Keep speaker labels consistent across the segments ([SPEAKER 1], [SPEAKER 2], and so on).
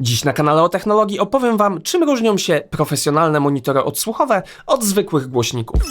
[SPEAKER 1] Dziś na kanale o technologii opowiem Wam, czym różnią się profesjonalne monitory odsłuchowe od zwykłych głośników.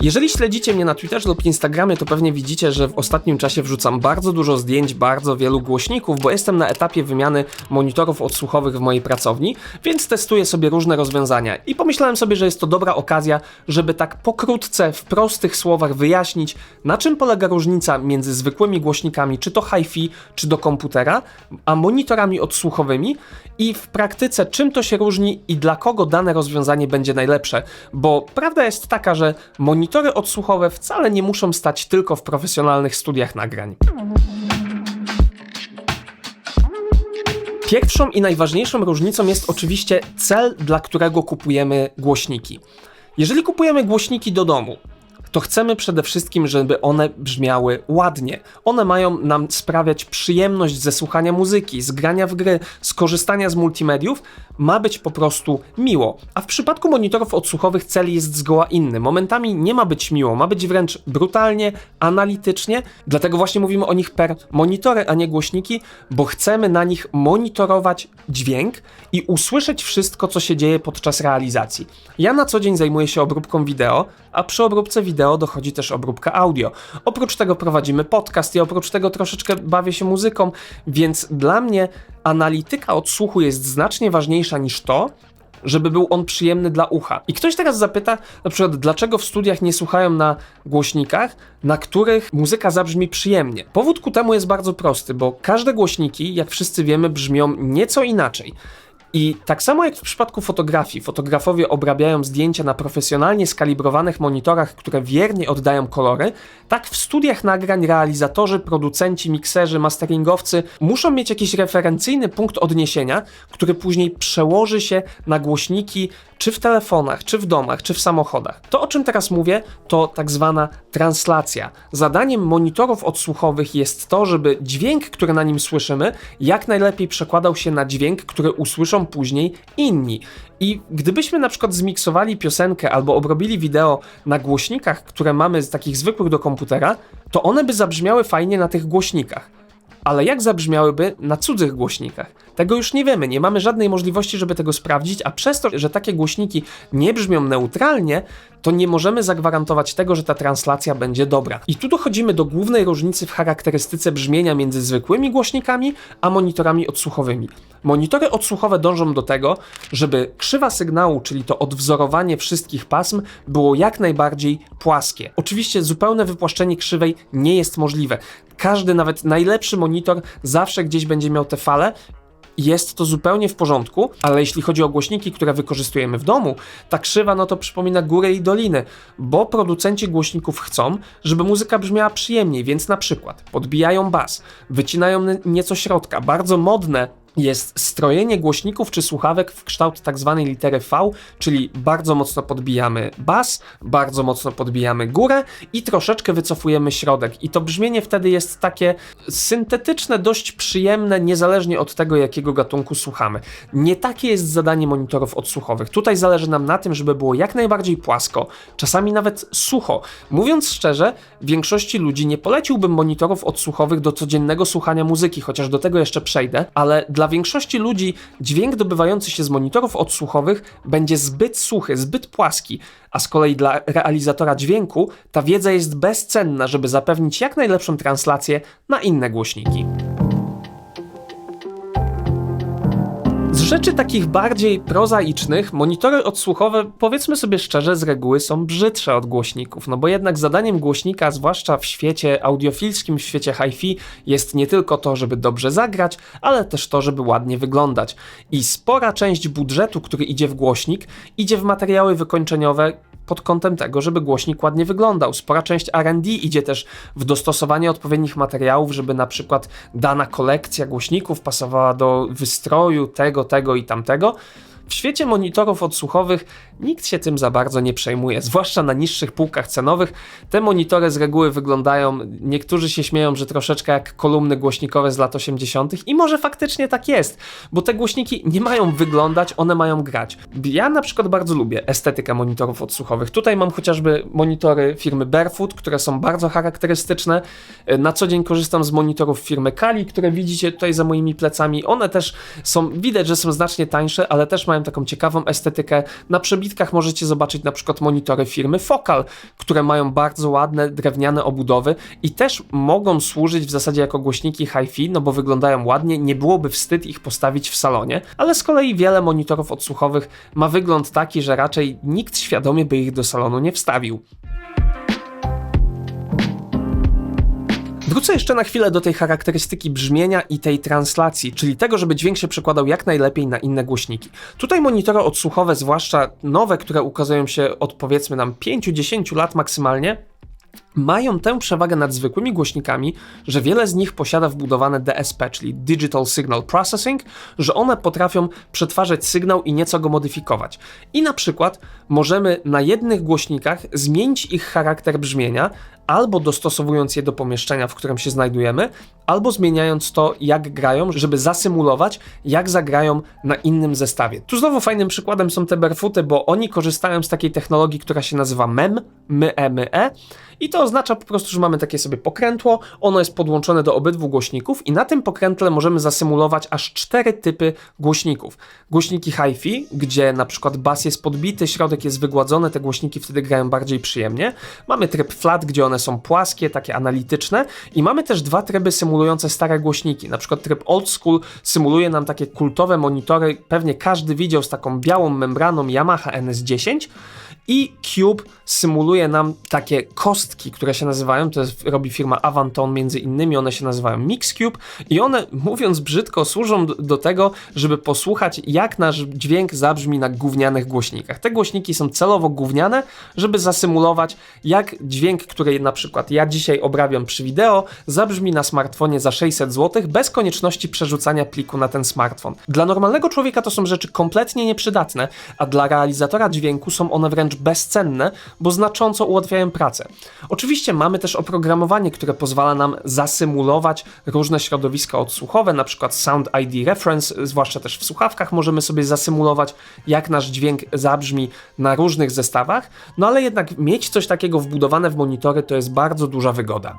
[SPEAKER 1] Jeżeli śledzicie mnie na Twitterze lub Instagramie, to pewnie widzicie, że w ostatnim czasie wrzucam bardzo dużo zdjęć bardzo wielu głośników, bo jestem na etapie wymiany monitorów odsłuchowych w mojej pracowni, więc testuję sobie różne rozwiązania. I pomyślałem sobie, że jest to dobra okazja, żeby tak pokrótce, w prostych słowach wyjaśnić, na czym polega różnica między zwykłymi głośnikami, czy to hi-fi, czy do komputera, a monitorami odsłuchowymi i w praktyce czym to się różni i dla kogo dane rozwiązanie będzie najlepsze. Bo prawda jest taka, że monitory odsłuchowe wcale nie muszą stać tylko w profesjonalnych studiach nagrań. Pierwszą i najważniejszą różnicą jest oczywiście cel, dla którego kupujemy głośniki. Jeżeli kupujemy głośniki do domu, to chcemy przede wszystkim, żeby one brzmiały ładnie. One mają nam sprawiać przyjemność ze słuchania muzyki, z grania w gry, z korzystania z multimediów. Ma być po prostu miło. A w przypadku monitorów odsłuchowych cel jest zgoła inny. Momentami nie ma być miło, ma być wręcz brutalnie, analitycznie. Dlatego właśnie mówimy o nich per monitory, a nie głośniki, bo chcemy na nich monitorować dźwięk i usłyszeć wszystko, co się dzieje podczas realizacji. Ja na co dzień zajmuję się obróbką wideo, a przy obróbce wideo dochodzi też obróbka audio. Oprócz tego prowadzimy podcast i oprócz tego troszeczkę bawię się muzyką, więc dla mnie analityka odsłuchu jest znacznie ważniejsza niż to, żeby był on przyjemny dla ucha. I ktoś teraz zapyta, na przykład, dlaczego w studiach nie słuchają na głośnikach, na których muzyka zabrzmi przyjemnie. Powód ku temu jest bardzo prosty, bo każde głośniki, jak wszyscy wiemy, brzmią nieco inaczej. I tak samo jak w przypadku fotografii, fotografowie obrabiają zdjęcia na profesjonalnie skalibrowanych monitorach, które wiernie oddają kolory, tak w studiach nagrań realizatorzy, producenci, mikserzy, masteringowcy muszą mieć jakiś referencyjny punkt odniesienia, który później przełoży się na głośniki czy w telefonach, czy w domach, czy w samochodach. To, o czym teraz mówię, to tak zwana translacja. Zadaniem monitorów odsłuchowych jest to, żeby dźwięk, który na nim słyszymy, jak najlepiej przekładał się na dźwięk, który usłyszą później inni. I gdybyśmy na przykład zmiksowali piosenkę albo obrobili wideo na głośnikach, które mamy z takich zwykłych do komputera, to one by zabrzmiały fajnie na tych głośnikach ale jak zabrzmiałyby na cudzych głośnikach? Tego już nie wiemy, nie mamy żadnej możliwości, żeby tego sprawdzić, a przez to, że takie głośniki nie brzmią neutralnie, to nie możemy zagwarantować tego, że ta translacja będzie dobra. I tu dochodzimy do głównej różnicy w charakterystyce brzmienia między zwykłymi głośnikami a monitorami odsłuchowymi. Monitory odsłuchowe dążą do tego, żeby krzywa sygnału, czyli to odwzorowanie wszystkich pasm, było jak najbardziej płaskie. Oczywiście zupełne wypłaszczenie krzywej nie jest możliwe. Każdy, nawet najlepszy monitor, zawsze gdzieś będzie miał te fale jest to zupełnie w porządku, ale jeśli chodzi o głośniki, które wykorzystujemy w domu, ta krzywa no to przypomina górę i doliny, bo producenci głośników chcą, żeby muzyka brzmiała przyjemniej, więc na przykład podbijają bas, wycinają nieco środka, bardzo modne jest strojenie głośników czy słuchawek w kształt tak zwanej litery V, czyli bardzo mocno podbijamy bas, bardzo mocno podbijamy górę i troszeczkę wycofujemy środek. I to brzmienie wtedy jest takie syntetyczne, dość przyjemne, niezależnie od tego, jakiego gatunku słuchamy. Nie takie jest zadanie monitorów odsłuchowych. Tutaj zależy nam na tym, żeby było jak najbardziej płasko, czasami nawet sucho. Mówiąc szczerze, większości ludzi nie poleciłbym monitorów odsłuchowych do codziennego słuchania muzyki, chociaż do tego jeszcze przejdę, ale dla dla większości ludzi dźwięk dobywający się z monitorów odsłuchowych będzie zbyt suchy, zbyt płaski, a z kolei dla realizatora dźwięku ta wiedza jest bezcenna, żeby zapewnić jak najlepszą translację na inne głośniki. Rzeczy takich bardziej prozaicznych, monitory odsłuchowe, powiedzmy sobie szczerze, z reguły są brzydsze od głośników, no bo jednak zadaniem głośnika, zwłaszcza w świecie audiofilskim, w świecie hi-fi, jest nie tylko to, żeby dobrze zagrać, ale też to, żeby ładnie wyglądać. I spora część budżetu, który idzie w głośnik, idzie w materiały wykończeniowe, pod kątem tego, żeby głośnik ładnie wyglądał. Spora część RD idzie też w dostosowanie odpowiednich materiałów, żeby na przykład dana kolekcja głośników pasowała do wystroju tego, tego i tamtego. W świecie monitorów odsłuchowych nikt się tym za bardzo nie przejmuje, zwłaszcza na niższych półkach cenowych. Te monitory z reguły wyglądają, niektórzy się śmieją, że troszeczkę jak kolumny głośnikowe z lat 80. i może faktycznie tak jest, bo te głośniki nie mają wyglądać, one mają grać. Ja na przykład bardzo lubię estetykę monitorów odsłuchowych. Tutaj mam chociażby monitory firmy Barefoot, które są bardzo charakterystyczne. Na co dzień korzystam z monitorów firmy Kali, które widzicie tutaj za moimi plecami. One też są, widać, że są znacznie tańsze, ale też mają taką ciekawą estetykę. Na przebitkach możecie zobaczyć na przykład monitory firmy Focal, które mają bardzo ładne drewniane obudowy i też mogą służyć w zasadzie jako głośniki hi-fi, no bo wyglądają ładnie, nie byłoby wstyd ich postawić w salonie, ale z kolei wiele monitorów odsłuchowych ma wygląd taki, że raczej nikt świadomie by ich do salonu nie wstawił. Wrócę jeszcze na chwilę do tej charakterystyki brzmienia i tej translacji, czyli tego, żeby dźwięk się przekładał jak najlepiej na inne głośniki. Tutaj monitory odsłuchowe, zwłaszcza nowe, które ukazują się od powiedzmy nam 5-10 lat maksymalnie, mają tę przewagę nad zwykłymi głośnikami, że wiele z nich posiada wbudowane DSP, czyli Digital Signal Processing, że one potrafią przetwarzać sygnał i nieco go modyfikować. I na przykład możemy na jednych głośnikach zmienić ich charakter brzmienia, albo dostosowując je do pomieszczenia, w którym się znajdujemy, albo zmieniając to, jak grają, żeby zasymulować, jak zagrają na innym zestawie. Tu znowu fajnym przykładem są te barefooty, bo oni korzystają z takiej technologii, która się nazywa MEM, ME, ME, i to oznacza po prostu, że mamy takie sobie pokrętło, ono jest podłączone do obydwu głośników i na tym pokrętle możemy zasymulować aż cztery typy głośników. Głośniki hi-fi, gdzie na przykład bas jest podbity, środek jest wygładzony, te głośniki wtedy grają bardziej przyjemnie. Mamy tryb flat, gdzie one są płaskie, takie analityczne. I mamy też dwa tryby symulujące stare głośniki. Na przykład tryb old school symuluje nam takie kultowe monitory, pewnie każdy widział z taką białą membraną Yamaha NS10, i Cube symuluje nam takie kostki, które się nazywają, to jest, robi firma Avanton między innymi, one się nazywają Mixcube i one, mówiąc brzydko, służą do, do tego, żeby posłuchać jak nasz dźwięk zabrzmi na gównianych głośnikach. Te głośniki są celowo gówniane, żeby zasymulować jak dźwięk, który na przykład ja dzisiaj obrabiam przy wideo, zabrzmi na smartfonie za 600 zł bez konieczności przerzucania pliku na ten smartfon. Dla normalnego człowieka to są rzeczy kompletnie nieprzydatne, a dla realizatora dźwięku są one wręcz bezcenne, bo znacząco ułatwiają pracę. Oczywiście mamy też oprogramowanie, które pozwala nam zasymulować różne środowiska odsłuchowe, na przykład Sound ID Reference, zwłaszcza też w słuchawkach możemy sobie zasymulować, jak nasz dźwięk zabrzmi na różnych zestawach, no ale jednak mieć coś takiego wbudowane w monitory to jest bardzo duża wygoda.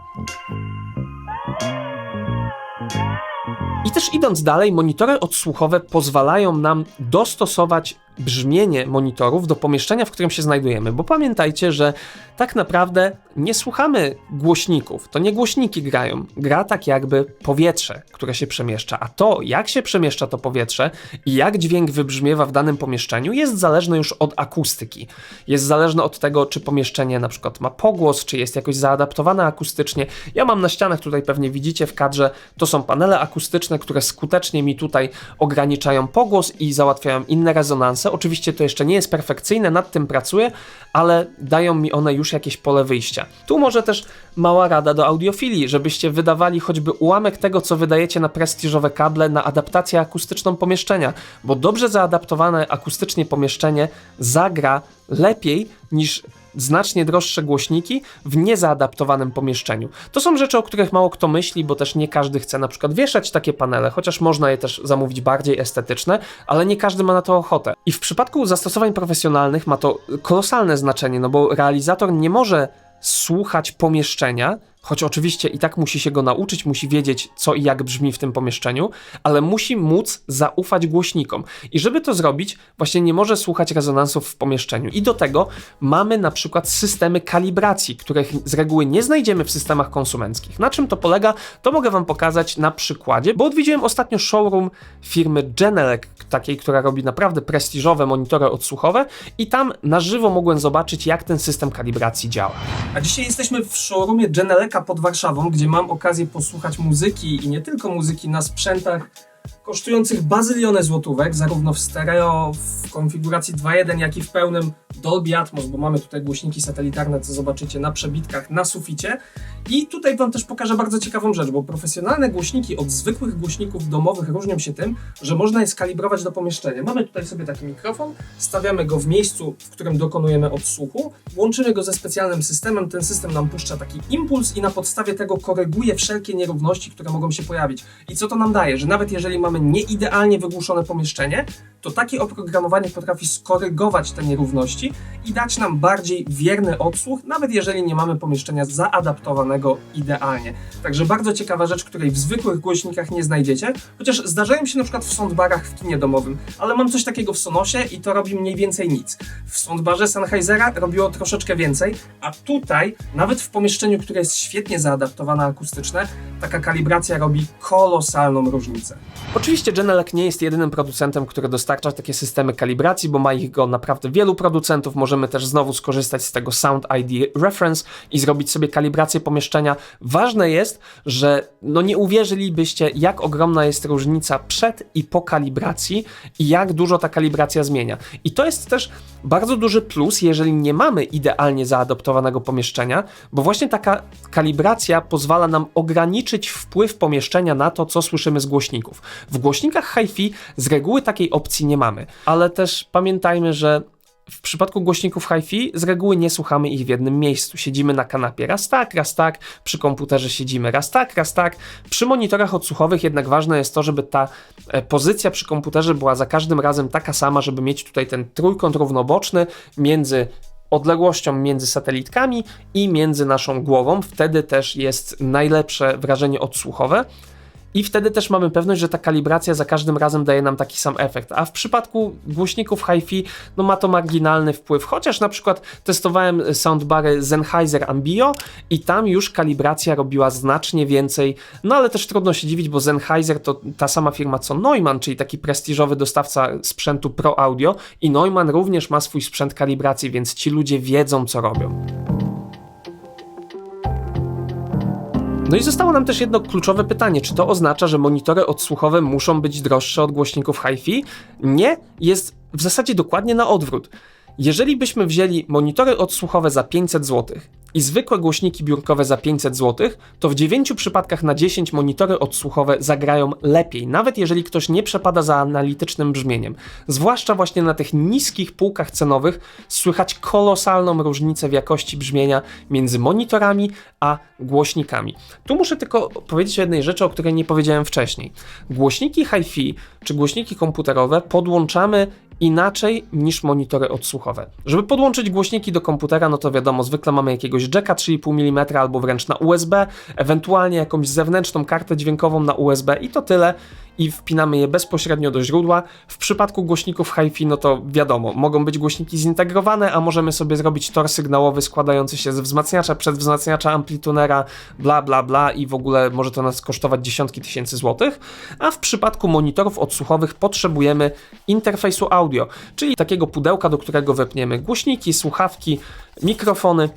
[SPEAKER 1] I też idąc dalej, monitory odsłuchowe pozwalają nam dostosować brzmienie monitorów do pomieszczenia, w którym się znajdujemy, bo pamiętajcie, że tak naprawdę nie słuchamy głośników, to nie głośniki grają, gra tak jakby powietrze, które się przemieszcza, a to jak się przemieszcza to powietrze i jak dźwięk wybrzmiewa w danym pomieszczeniu jest zależne już od akustyki. Jest zależne od tego, czy pomieszczenie na przykład ma pogłos, czy jest jakoś zaadaptowane akustycznie. Ja mam na ścianach, tutaj pewnie widzicie w kadrze, to są panele akustyczne, które skutecznie mi tutaj ograniczają pogłos i załatwiają inne rezonanse, Oczywiście to jeszcze nie jest perfekcyjne, nad tym pracuję, ale dają mi one już jakieś pole wyjścia. Tu może też mała rada do audiofilii, żebyście wydawali choćby ułamek tego, co wydajecie na prestiżowe kable, na adaptację akustyczną pomieszczenia, bo dobrze zaadaptowane akustycznie pomieszczenie zagra lepiej niż znacznie droższe głośniki w niezaadaptowanym pomieszczeniu. To są rzeczy, o których mało kto myśli, bo też nie każdy chce na przykład wieszać takie panele, chociaż można je też zamówić bardziej estetyczne, ale nie każdy ma na to ochotę. I w przypadku zastosowań profesjonalnych ma to kolosalne znaczenie, no bo realizator nie może słuchać pomieszczenia, choć oczywiście i tak musi się go nauczyć, musi wiedzieć, co i jak brzmi w tym pomieszczeniu, ale musi móc zaufać głośnikom. I żeby to zrobić, właśnie nie może słuchać rezonansów w pomieszczeniu. I do tego mamy na przykład systemy kalibracji, których z reguły nie znajdziemy w systemach konsumenckich. Na czym to polega, to mogę Wam pokazać na przykładzie, bo odwiedziłem ostatnio showroom firmy Genelec, takiej, która robi naprawdę prestiżowe monitory odsłuchowe i tam na żywo mogłem zobaczyć, jak ten system kalibracji działa. A dzisiaj jesteśmy w showroomie Pod Warszawą, gdzie mam okazję posłuchać muzyki i nie tylko muzyki na sprzętach kosztujących bazylionę złotówek, zarówno w stereo, w konfiguracji 2.1, jak i w pełnym Dolby Atmos, bo mamy tutaj głośniki satelitarne, co zobaczycie na przebitkach na suficie. I tutaj Wam też pokażę bardzo ciekawą rzecz, bo profesjonalne głośniki od zwykłych głośników domowych różnią się tym, że można je skalibrować do pomieszczenia. Mamy tutaj sobie taki mikrofon, stawiamy go w miejscu, w którym dokonujemy odsłuchu, łączymy go ze specjalnym systemem, ten system nam puszcza taki impuls i na podstawie tego koryguje wszelkie nierówności, które mogą się pojawić. I co to nam daje? Że nawet jeżeli mamy nieidealnie wygłuszone pomieszczenie, to takie oprogramowanie potrafi skorygować te nierówności i dać nam bardziej wierny odsłuch, nawet jeżeli nie mamy pomieszczenia zaadaptowanego idealnie. Także bardzo ciekawa rzecz, której w zwykłych głośnikach nie znajdziecie, chociaż zdarzają się na przykład w soundbarach w kinie domowym, ale mam coś takiego w Sonosie i to robi mniej więcej nic. W soundbarze Sennheisera robiło troszeczkę więcej, a tutaj, nawet w pomieszczeniu, które jest świetnie zaadaptowane akustyczne, taka kalibracja robi kolosalną różnicę. Oczywiście Genelec nie jest jedynym producentem, który dostarcza takie systemy kalibracji, bo ma ich go naprawdę wielu producentów. Możemy też znowu skorzystać z tego Sound ID Reference i zrobić sobie kalibrację pomieszczenia. Ważne jest, że no nie uwierzylibyście, jak ogromna jest różnica przed i po kalibracji i jak dużo ta kalibracja zmienia. I to jest też bardzo duży plus, jeżeli nie mamy idealnie zaadaptowanego pomieszczenia, bo właśnie taka kalibracja pozwala nam ograniczyć wpływ pomieszczenia na to, co słyszymy z głośników. W głośnikach hi-fi z reguły takiej opcji nie mamy, ale też pamiętajmy, że w przypadku głośników hi-fi z reguły nie słuchamy ich w jednym miejscu. Siedzimy na kanapie raz tak, raz tak, przy komputerze siedzimy raz tak, raz tak. Przy monitorach odsłuchowych jednak ważne jest to, żeby ta e, pozycja przy komputerze była za każdym razem taka sama, żeby mieć tutaj ten trójkąt równoboczny między odległością między satelitkami i między naszą głową. Wtedy też jest najlepsze wrażenie odsłuchowe. I wtedy też mamy pewność, że ta kalibracja za każdym razem daje nam taki sam efekt. A w przypadku głośników hi-fi, no ma to marginalny wpływ. Chociaż na przykład testowałem soundbary Sennheiser Ambio i tam już kalibracja robiła znacznie więcej. No ale też trudno się dziwić, bo Sennheiser to ta sama firma co Neumann, czyli taki prestiżowy dostawca sprzętu Pro Audio i Neumann również ma swój sprzęt kalibracji, więc ci ludzie wiedzą co robią. No i zostało nam też jedno kluczowe pytanie. Czy to oznacza, że monitory odsłuchowe muszą być droższe od głośników hi-fi? Nie, jest w zasadzie dokładnie na odwrót. Jeżeli byśmy wzięli monitory odsłuchowe za 500 zł i zwykłe głośniki biurkowe za 500 zł, to w 9 przypadkach na 10 monitory odsłuchowe zagrają lepiej, nawet jeżeli ktoś nie przepada za analitycznym brzmieniem. Zwłaszcza właśnie na tych niskich półkach cenowych słychać kolosalną różnicę w jakości brzmienia między monitorami a głośnikami. Tu muszę tylko powiedzieć o jednej rzeczy, o której nie powiedziałem wcześniej. Głośniki hi-fi czy głośniki komputerowe podłączamy inaczej niż monitory odsłuchowe. Żeby podłączyć głośniki do komputera, no to wiadomo, zwykle mamy jakiegoś jacka 3,5 mm albo wręcz na USB, ewentualnie jakąś zewnętrzną kartę dźwiękową na USB i to tyle i wpinamy je bezpośrednio do źródła. W przypadku głośników hi-fi, no to wiadomo, mogą być głośniki zintegrowane, a możemy sobie zrobić tor sygnałowy składający się z wzmacniacza, przedwzmacniacza, amplitunera, bla bla bla i w ogóle może to nas kosztować dziesiątki tysięcy złotych. A w przypadku monitorów odsłuchowych potrzebujemy interfejsu audio, czyli takiego pudełka, do którego wepniemy głośniki, słuchawki, mikrofony.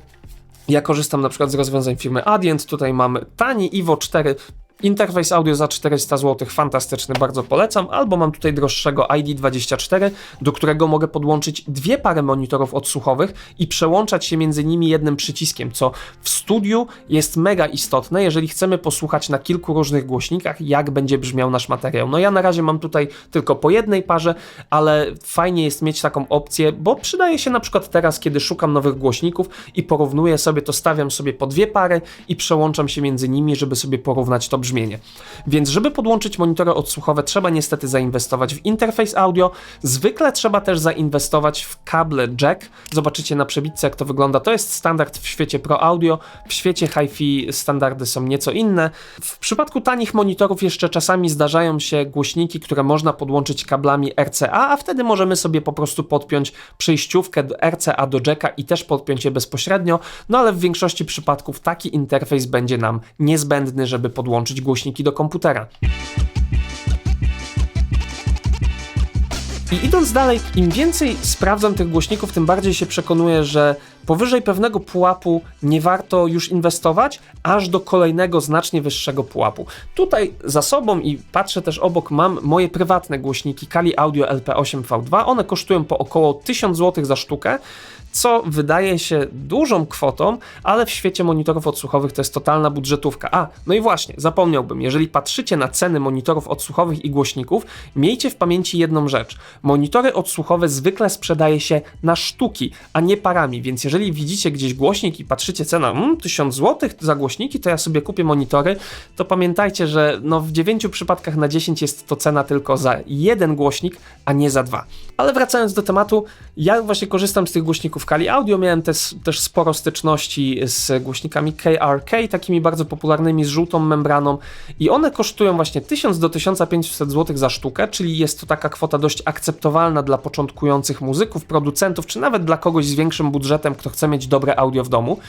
[SPEAKER 1] Ja korzystam na przykład z rozwiązań firmy Adient. Tutaj mamy tani Ivo 4 Interfejs audio za 400 zł, fantastyczny, bardzo polecam. Albo mam tutaj droższego ID24, do którego mogę podłączyć dwie pary monitorów odsłuchowych i przełączać się między nimi jednym przyciskiem, co w studiu jest mega istotne, jeżeli chcemy posłuchać na kilku różnych głośnikach, jak będzie brzmiał nasz materiał. No ja na razie mam tutaj tylko po jednej parze, ale fajnie jest mieć taką opcję, bo przydaje się na przykład teraz, kiedy szukam nowych głośników i porównuję sobie, to stawiam sobie po dwie pary i przełączam się między nimi, żeby sobie porównać to brzmienie brzmienie. Więc żeby podłączyć monitory odsłuchowe, trzeba niestety zainwestować w interfejs audio. Zwykle trzeba też zainwestować w kable jack. Zobaczycie na przebitce, jak to wygląda. To jest standard w świecie Pro Audio. W świecie hi-fi standardy są nieco inne. W przypadku tanich monitorów jeszcze czasami zdarzają się głośniki, które można podłączyć kablami RCA, a wtedy możemy sobie po prostu podpiąć przejściówkę do RCA do jacka i też podpiąć je bezpośrednio. No ale w większości przypadków taki interfejs będzie nam niezbędny, żeby podłączyć głośniki do komputera. I idąc dalej, im więcej sprawdzam tych głośników, tym bardziej się przekonuję, że powyżej pewnego pułapu nie warto już inwestować, aż do kolejnego znacznie wyższego pułapu. Tutaj za sobą i patrzę też obok mam moje prywatne głośniki Kali Audio LP8V2. One kosztują po około 1000 zł za sztukę co wydaje się dużą kwotą, ale w świecie monitorów odsłuchowych to jest totalna budżetówka. A, no i właśnie, zapomniałbym, jeżeli patrzycie na ceny monitorów odsłuchowych i głośników, miejcie w pamięci jedną rzecz. Monitory odsłuchowe zwykle sprzedaje się na sztuki, a nie parami, więc jeżeli widzicie gdzieś głośnik i patrzycie cena mm, 1000 zł za głośniki, to ja sobie kupię monitory, to pamiętajcie, że no w 9 przypadkach na 10 jest to cena tylko za jeden głośnik, a nie za dwa. Ale wracając do tematu, ja właśnie korzystam z tych głośników Kali Audio, miałem też, też sporo styczności z głośnikami KRK, takimi bardzo popularnymi z żółtą membraną i one kosztują właśnie 1000 do 1500 zł za sztukę, czyli jest to taka kwota dość akceptowalna dla początkujących muzyków, producentów, czy nawet dla kogoś z większym budżetem, kto chce mieć dobre audio w domu.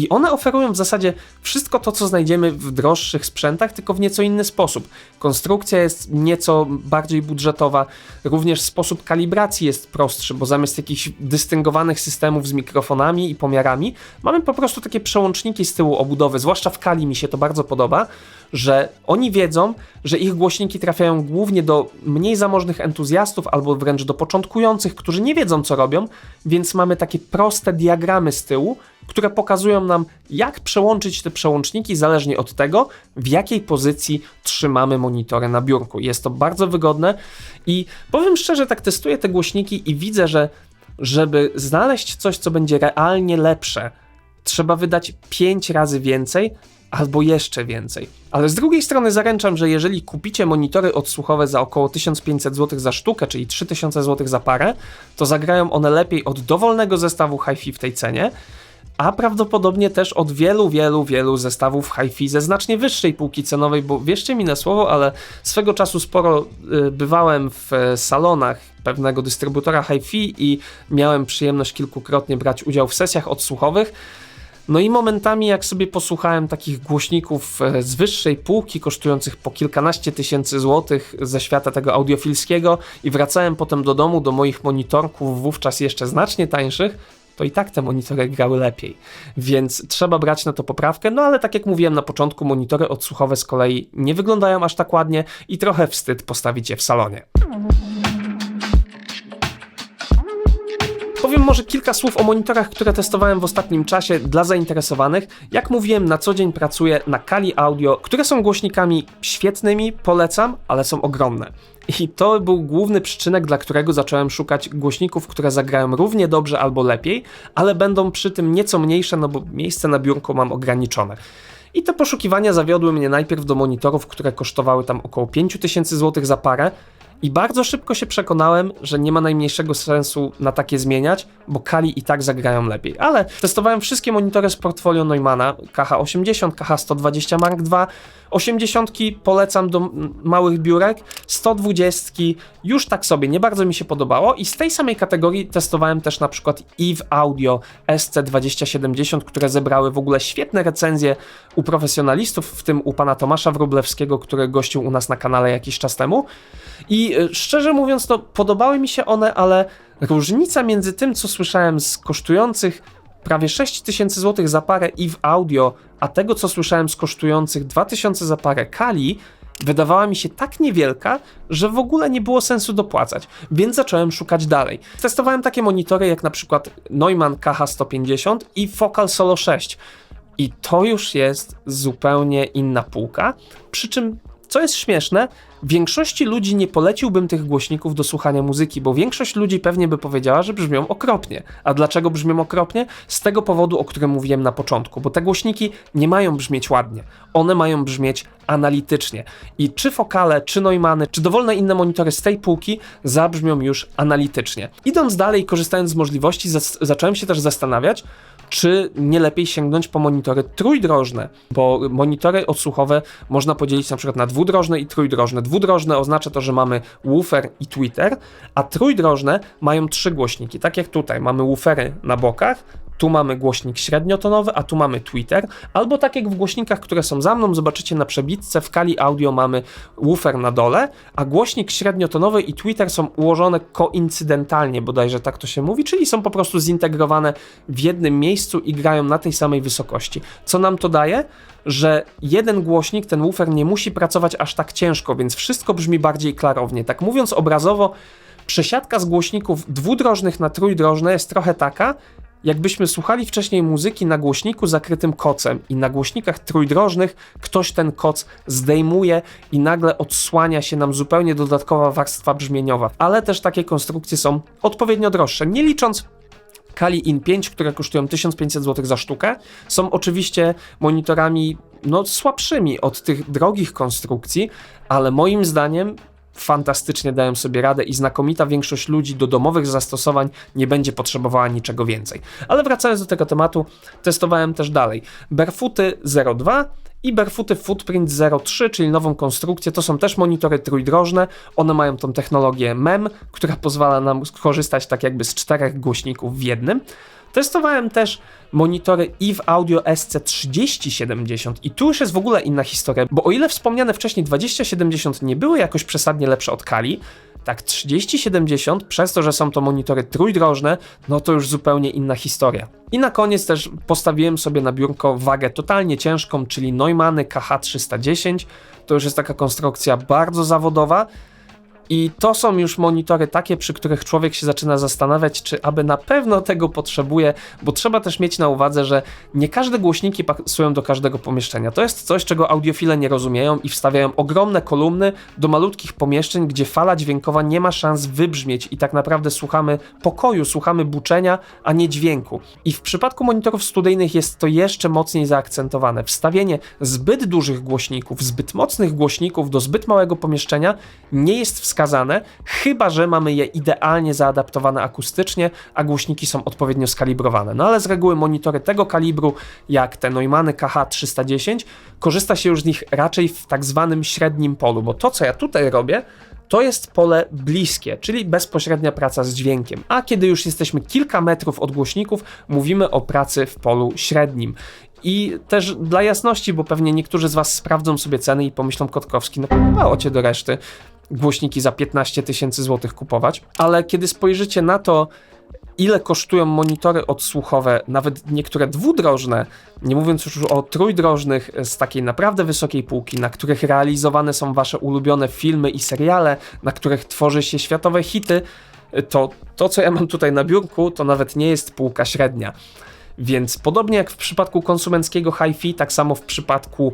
[SPEAKER 1] I one oferują w zasadzie wszystko to, co znajdziemy w droższych sprzętach, tylko w nieco inny sposób. Konstrukcja jest nieco bardziej budżetowa, również sposób kalibracji jest prostszy, bo zamiast jakichś dystyngowanych systemów z mikrofonami i pomiarami, mamy po prostu takie przełączniki z tyłu obudowy. Zwłaszcza w Kali mi się to bardzo podoba, że oni wiedzą, że ich głośniki trafiają głównie do mniej zamożnych entuzjastów albo wręcz do początkujących, którzy nie wiedzą co robią, więc mamy takie proste diagramy z tyłu, które pokazują nam, jak przełączyć te przełączniki zależnie od tego, w jakiej pozycji trzymamy monitory na biurku. Jest to bardzo wygodne i powiem szczerze, tak testuję te głośniki i widzę, że żeby znaleźć coś, co będzie realnie lepsze, trzeba wydać 5 razy więcej albo jeszcze więcej. Ale z drugiej strony zaręczam, że jeżeli kupicie monitory odsłuchowe za około 1500 zł za sztukę, czyli 3000 zł za parę, to zagrają one lepiej od dowolnego zestawu hi-fi w tej cenie a prawdopodobnie też od wielu, wielu, wielu zestawów hi-fi ze znacznie wyższej półki cenowej, bo wierzcie mi na słowo, ale swego czasu sporo y, bywałem w salonach pewnego dystrybutora hi-fi i miałem przyjemność kilkukrotnie brać udział w sesjach odsłuchowych. No i momentami, jak sobie posłuchałem takich głośników e, z wyższej półki, kosztujących po kilkanaście tysięcy złotych ze świata tego audiofilskiego, i wracałem potem do domu, do moich monitorków, wówczas jeszcze znacznie tańszych, to i tak te monitory grały lepiej. Więc trzeba brać na to poprawkę, no ale tak jak mówiłem na początku, monitory odsłuchowe z kolei nie wyglądają aż tak ładnie i trochę wstyd postawić je w salonie. Powiem może kilka słów o monitorach, które testowałem w ostatnim czasie dla zainteresowanych. Jak mówiłem, na co dzień pracuję na Kali Audio, które są głośnikami świetnymi, polecam, ale są ogromne. I to był główny przyczynek, dla którego zacząłem szukać głośników, które zagrają równie dobrze albo lepiej, ale będą przy tym nieco mniejsze, no bo miejsce na biurku mam ograniczone. I te poszukiwania zawiodły mnie najpierw do monitorów, które kosztowały tam około 5000 zł za parę, i bardzo szybko się przekonałem, że nie ma najmniejszego sensu na takie zmieniać, bo Kali i tak zagrają lepiej. Ale testowałem wszystkie monitory z portfolio Neumana, KH80, KH120 Mark II, 80 polecam do małych biurek, 120 już tak sobie, nie bardzo mi się podobało i z tej samej kategorii testowałem też na przykład Eve Audio SC2070, które zebrały w ogóle świetne recenzje u profesjonalistów, w tym u pana Tomasza Wróblewskiego, który gościł u nas na kanale jakiś czas temu. I y, szczerze mówiąc, to podobały mi się one, ale różnica między tym, co słyszałem z kosztujących prawie 6000 zł za parę i w audio, a tego, co słyszałem z kosztujących 2000 za parę Kali, wydawała mi się tak niewielka, że w ogóle nie było sensu dopłacać, więc zacząłem szukać dalej. Testowałem takie monitory jak na przykład Neumann KH150 i Focal Solo 6. I to już jest zupełnie inna półka, przy czym co jest śmieszne, większości ludzi nie poleciłbym tych głośników do słuchania muzyki, bo większość ludzi pewnie by powiedziała, że brzmią okropnie. A dlaczego brzmią okropnie? Z tego powodu, o którym mówiłem na początku, bo te głośniki nie mają brzmieć ładnie. One mają brzmieć analitycznie. I czy Fokale, czy Neumanny, czy dowolne inne monitory z tej półki zabrzmią już analitycznie. Idąc dalej, korzystając z możliwości, zacząłem się też zastanawiać, czy nie lepiej sięgnąć po monitory trójdrożne, bo monitory odsłuchowe można podzielić na przykład na dwudrożne i trójdrożne. Dwudrożne oznacza to, że mamy woofer i tweeter, a trójdrożne mają trzy głośniki. Tak jak tutaj mamy woofery na bokach, tu mamy głośnik średniotonowy, a tu mamy Twitter, albo tak jak w głośnikach, które są za mną, zobaczycie na przebitce, w Kali Audio mamy woofer na dole, a głośnik średniotonowy i Twitter są ułożone koincydentalnie, bodajże tak to się mówi, czyli są po prostu zintegrowane w jednym miejscu i grają na tej samej wysokości. Co nam to daje? Że jeden głośnik, ten woofer nie musi pracować aż tak ciężko, więc wszystko brzmi bardziej klarownie. Tak mówiąc obrazowo, przesiadka z głośników dwudrożnych na trójdrożne jest trochę taka, jakbyśmy słuchali wcześniej muzyki na głośniku zakrytym kocem i na głośnikach trójdrożnych ktoś ten koc zdejmuje i nagle odsłania się nam zupełnie dodatkowa warstwa brzmieniowa. Ale też takie konstrukcje są odpowiednio droższe, nie licząc Kali In 5, które kosztują 1500 zł za sztukę, są oczywiście monitorami no, słabszymi od tych drogich konstrukcji, ale moim zdaniem fantastycznie dają sobie radę i znakomita większość ludzi do domowych zastosowań nie będzie potrzebowała niczego więcej. Ale wracając do tego tematu, testowałem też dalej. Barefooty 02 i Barefooty Footprint 03, czyli nową konstrukcję. To są też monitory trójdrożne. One mają tą technologię MEM, która pozwala nam skorzystać tak jakby z czterech głośników w jednym. Testowałem też monitory EVE Audio SC3070 i tu już jest w ogóle inna historia, bo o ile wspomniane wcześniej 2070 nie były jakoś przesadnie lepsze od Kali, tak 3070 przez to, że są to monitory trójdrożne, no to już zupełnie inna historia. I na koniec też postawiłem sobie na biurko wagę totalnie ciężką, czyli Neumanny KH310. To już jest taka konstrukcja bardzo zawodowa, i to są już monitory takie, przy których człowiek się zaczyna zastanawiać, czy aby na pewno tego potrzebuje, bo trzeba też mieć na uwadze, że nie każde głośniki pasują do każdego pomieszczenia. To jest coś, czego audiofile nie rozumieją i wstawiają ogromne kolumny do malutkich pomieszczeń, gdzie fala dźwiękowa nie ma szans wybrzmieć i tak naprawdę słuchamy pokoju, słuchamy buczenia, a nie dźwięku. I w przypadku monitorów studyjnych jest to jeszcze mocniej zaakcentowane. Wstawienie zbyt dużych głośników, zbyt mocnych głośników do zbyt małego pomieszczenia nie jest wskazane wskazane, chyba że mamy je idealnie zaadaptowane akustycznie, a głośniki są odpowiednio skalibrowane. No ale z reguły monitory tego kalibru, jak te Neumanny KH310, korzysta się już z nich raczej w tak zwanym średnim polu, bo to co ja tutaj robię, to jest pole bliskie, czyli bezpośrednia praca z dźwiękiem. A kiedy już jesteśmy kilka metrów od głośników, mówimy o pracy w polu średnim. I też dla jasności, bo pewnie niektórzy z Was sprawdzą sobie ceny i pomyślą Kotkowski, no Cię do reszty głośniki za 15 tysięcy złotych kupować, ale kiedy spojrzycie na to, ile kosztują monitory odsłuchowe, nawet niektóre dwudrożne, nie mówiąc już o trójdrożnych z takiej naprawdę wysokiej półki, na których realizowane są wasze ulubione filmy i seriale, na których tworzy się światowe hity, to to, co ja mam tutaj na biurku, to nawet nie jest półka średnia. Więc podobnie jak w przypadku konsumenckiego hi-fi, tak samo w przypadku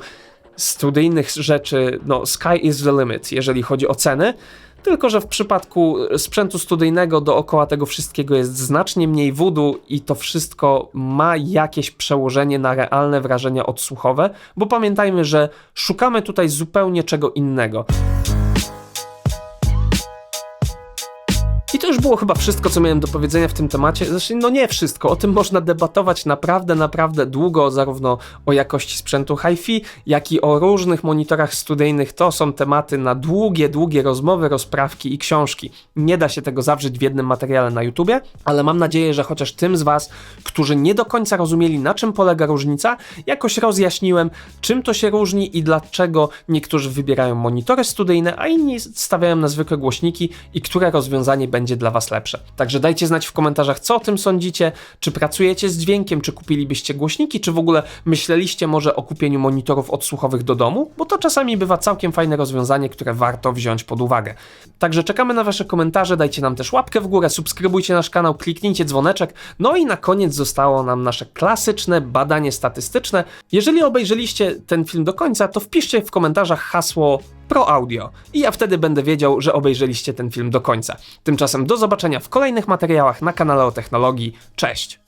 [SPEAKER 1] studyjnych rzeczy, no sky is the limit, jeżeli chodzi o ceny. Tylko, że w przypadku sprzętu studyjnego dookoła tego wszystkiego jest znacznie mniej wudu i to wszystko ma jakieś przełożenie na realne wrażenia odsłuchowe, bo pamiętajmy, że szukamy tutaj zupełnie czego innego. To już było chyba wszystko, co miałem do powiedzenia w tym temacie. Zresztą, no nie wszystko. O tym można debatować naprawdę, naprawdę długo, zarówno o jakości sprzętu hi-fi, jak i o różnych monitorach studyjnych. To są tematy na długie, długie rozmowy, rozprawki i książki. Nie da się tego zawrzeć w jednym materiale na YouTubie, ale mam nadzieję, że chociaż tym z Was, którzy nie do końca rozumieli, na czym polega różnica, jakoś rozjaśniłem, czym to się różni i dlaczego niektórzy wybierają monitory studyjne, a inni stawiają na zwykłe głośniki i które rozwiązanie będzie będzie dla Was lepsze. Także dajcie znać w komentarzach, co o tym sądzicie, czy pracujecie z dźwiękiem, czy kupilibyście głośniki, czy w ogóle myśleliście może o kupieniu monitorów odsłuchowych do domu, bo to czasami bywa całkiem fajne rozwiązanie, które warto wziąć pod uwagę. Także czekamy na Wasze komentarze, dajcie nam też łapkę w górę, subskrybujcie nasz kanał, kliknijcie dzwoneczek, no i na koniec zostało nam nasze klasyczne badanie statystyczne. Jeżeli obejrzeliście ten film do końca, to wpiszcie w komentarzach hasło Pro Audio i ja wtedy będę wiedział, że obejrzeliście ten film do końca. Tymczasem do zobaczenia w kolejnych materiałach na kanale o technologii. Cześć!